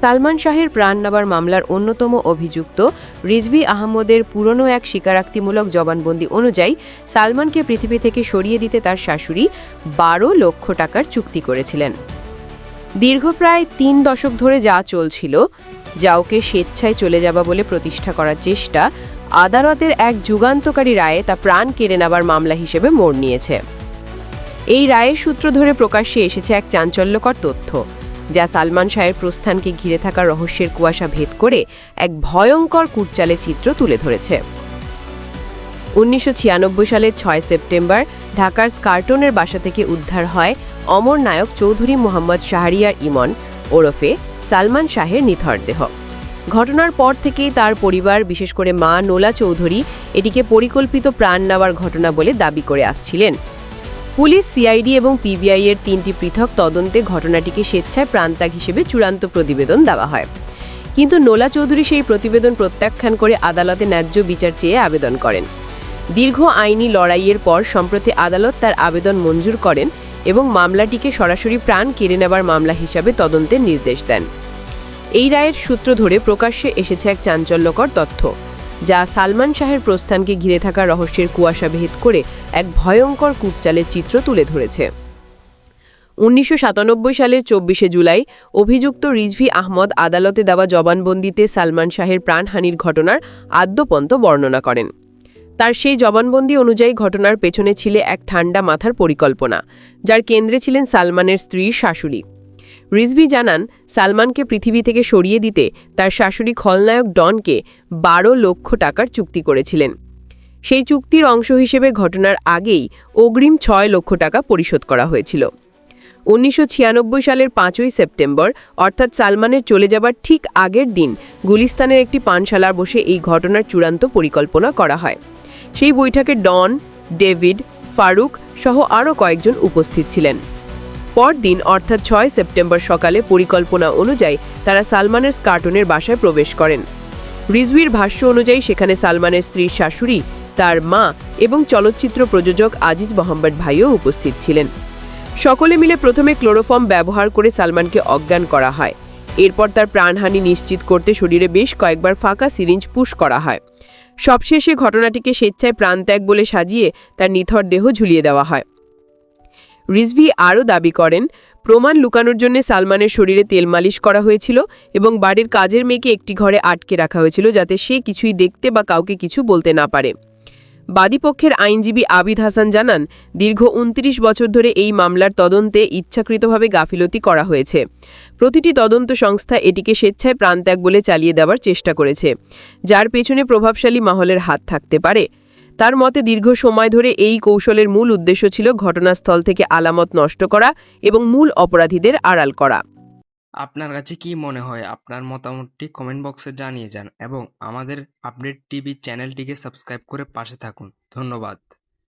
সালমান শাহের প্রাণ নেবার মামলার অন্যতম অভিযুক্ত রিজভি আহমদের পুরনো এক স্বীকারাক্তিমূলক জবানবন্দি অনুযায়ী সালমানকে পৃথিবী থেকে সরিয়ে দিতে তার শাশুড়ি বারো লক্ষ টাকার চুক্তি করেছিলেন। দীর্ঘ প্রায় তিন দশক ধরে যা চলছিল, যাওকে স্বেচ্ছায় চলে যাবা বলে প্রতিষ্ঠা করার চেষ্টা, আদালতের এক যুগান্তকারী রায়ে তা প্রাণ কেড়ে নেবার মামলা হিসেবে মোড় নিয়েছে। এই রায়ের সূত্র ধরে প্রকাশ্যে এসেছে এক চাঞ্চল্যকর তথ্য। যা সালমান শাহের প্রস্থানকে ঘিরে থাকা রহস্যের কুয়াশা ভেদ করে এক ভয়ঙ্কর কুটচালে চিত্র তুলে ধরেছে। উনিশশো ছিয়ানব্বই সালের ছয় সেপ্টেম্বর ঢাকার স্কার্টনের বাসা থেকে উদ্ধার হয় অমর নায়ক চৌধুরী মোহাম্মদ শাহরিয়ার ইমন ওরফে সালমান শাহের নিথর দেহ। ঘটনার পর থেকেই তার পরিবার, বিশেষ করে মা নোলা চৌধুরী, এটিকে পরিকল্পিত প্রাণ নেওয়ার ঘটনা বলে দাবি করে আসছিলেন। পুলিশ, সিআইডি এবং পিবিআই এর তিনটি পৃথক তদন্তে ঘটনাটিকে স্বেচ্ছায় প্রাণত্যাগ হিসেবে চূড়ান্ত প্রতিবেদন দেওয়া হয়। কিন্তু নোলা চৌধুরী সেই প্রতিবেদন প্রত্যাখ্যান করে আদালতে ন্যায্য বিচার চেয়ে আবেদন করেন। দীর্ঘ আইনি লড়াইয়ের পর সম্প্রতি আদালত তার আবেদন মঞ্জুর করেন এবং মামলাটিকে সরাসরি প্রাণ কেড়ে নেবার মামলা হিসাবে তদন্তের নির্দেশ দেন। এই রায়ের সূত্র ধরে প্রকাশ্যে এসেছে এক চাঞ্চল্যকর তথ্য। যা সালমান শাহের প্রস্থানকে ঘিরে থাকা রহস্যের কুয়াশা ভেদ করে এক ভয়ঙ্কর কুটচালের চিত্র তুলে ধরেছে। উনিশশো সাতানব্বই সালের চব্বিশে জুলাই অভিযুক্ত রিজভি আহমদ আদালতে দেওয়া জবানবন্দিতে সালমান শাহের প্রাণহানির ঘটনার আদ্যপন্ত বর্ণনা করেন। তার সেই জবানবন্দি অনুযায়ী ঘটনার পেছনে ছিল এক ঠান্ডা মাথার পরিকল্পনা, যার কেন্দ্রে ছিলেন সালমানের স্ত্রী শাশুড়ি। রিজভি জানান, সালমানকে পৃথিবী থেকে সরিয়ে দিতে তার শাশুড়ি খলনায়ক ডনকে বারো লক্ষ টাকার চুক্তি করেছিলেন। সেই চুক্তির অংশ হিসেবে ঘটনার আগেই অগ্রিম ছয় লক্ষ টাকা পরিশোধ করা হয়েছিল। উনিশশো ছিয়ানব্বই সালের পাঁচই সেপ্টেম্বর, অর্থাৎ সালমানের চলে যাবার ঠিক আগের দিন গুলিস্তানের একটি পানশালার বসে এই ঘটনার চূড়ান্ত পরিকল্পনা করা হয়। সেই বৈঠকে ডন, ডেভিড, ফারুক সহ আরও কয়েকজন উপস্থিত ছিলেন। পরদিন, অর্থাৎ ছয় সেপ্টেম্বর সকালে পরিকল্পনা অনুযায়ী তারা সালমানের স্কার্টনের বাসায় প্রবেশ করেন। রিজভির ভাষ্য অনুযায়ী সেখানে সালমানের স্ত্রীর শাশুড়ি, তার মা এবং চলচ্চিত্র প্রযোজক আজিজ মোহাম্মদ ভাইও উপস্থিত ছিলেন। সকলে মিলে প্রথমে ক্লোরোফর্ম ব্যবহার করে সালমানকে অজ্ঞান করা হয়। এরপর তার প্রাণহানি নিশ্চিত করতে শরীরে বেশ কয়েকবার ফাঁকা সিরিঞ্জ পুশ করা হয়। সবশেষে ঘটনাটিকে স্বেচ্ছায় প্রাণত্যাগ বলে সাজিয়ে তার নিথর দেহ ঝুলিয়ে দেওয়া হয়। রিজভি আরও দাবি করেন, প্রমাণ লুকানোর জন্য সালমানের শরীরে তেল মালিশ করা হয়েছিল এবং বাড়ির কাজের মেয়েকে একটি ঘরে আটকে রাখা হয়েছিল যাতে সে কিছুই দেখতে বা কাউকে কিছু বলতে না পারে। বাদীপক্ষের আইনজীবী আবিদ হাসান জানান, দীর্ঘ উনত্রিশ বছর ধরে এই মামলার তদন্তে ইচ্ছাকৃতভাবে গাফিলতি করা হয়েছে। প্রতিটি তদন্ত সংস্থা এটিকে স্বেচ্ছায় প্রাণত্যাগ বলে চালিয়ে দেওয়ার চেষ্টা করেছে, যার পেছনে প্রভাবশালী মহলের হাত থাকতে পারে। তার মতে দীর্ঘ সময় ধরে এই কৌশলের মূল উদ্দেশ্য ছিল ঘটনাস্থল থেকে আলামত নষ্ট করা এবং মূল অপরাধীদের আড়াল করা। আপনার কাছে কি মনে হয়? আপনার মতামতটি কমেন্ট বক্সে জানিয়ে যান এবং আমাদের আপডেট টিভি চ্যানেলটিকে সাবস্ক্রাইব করে পাশে থাকুন। ধন্যবাদ।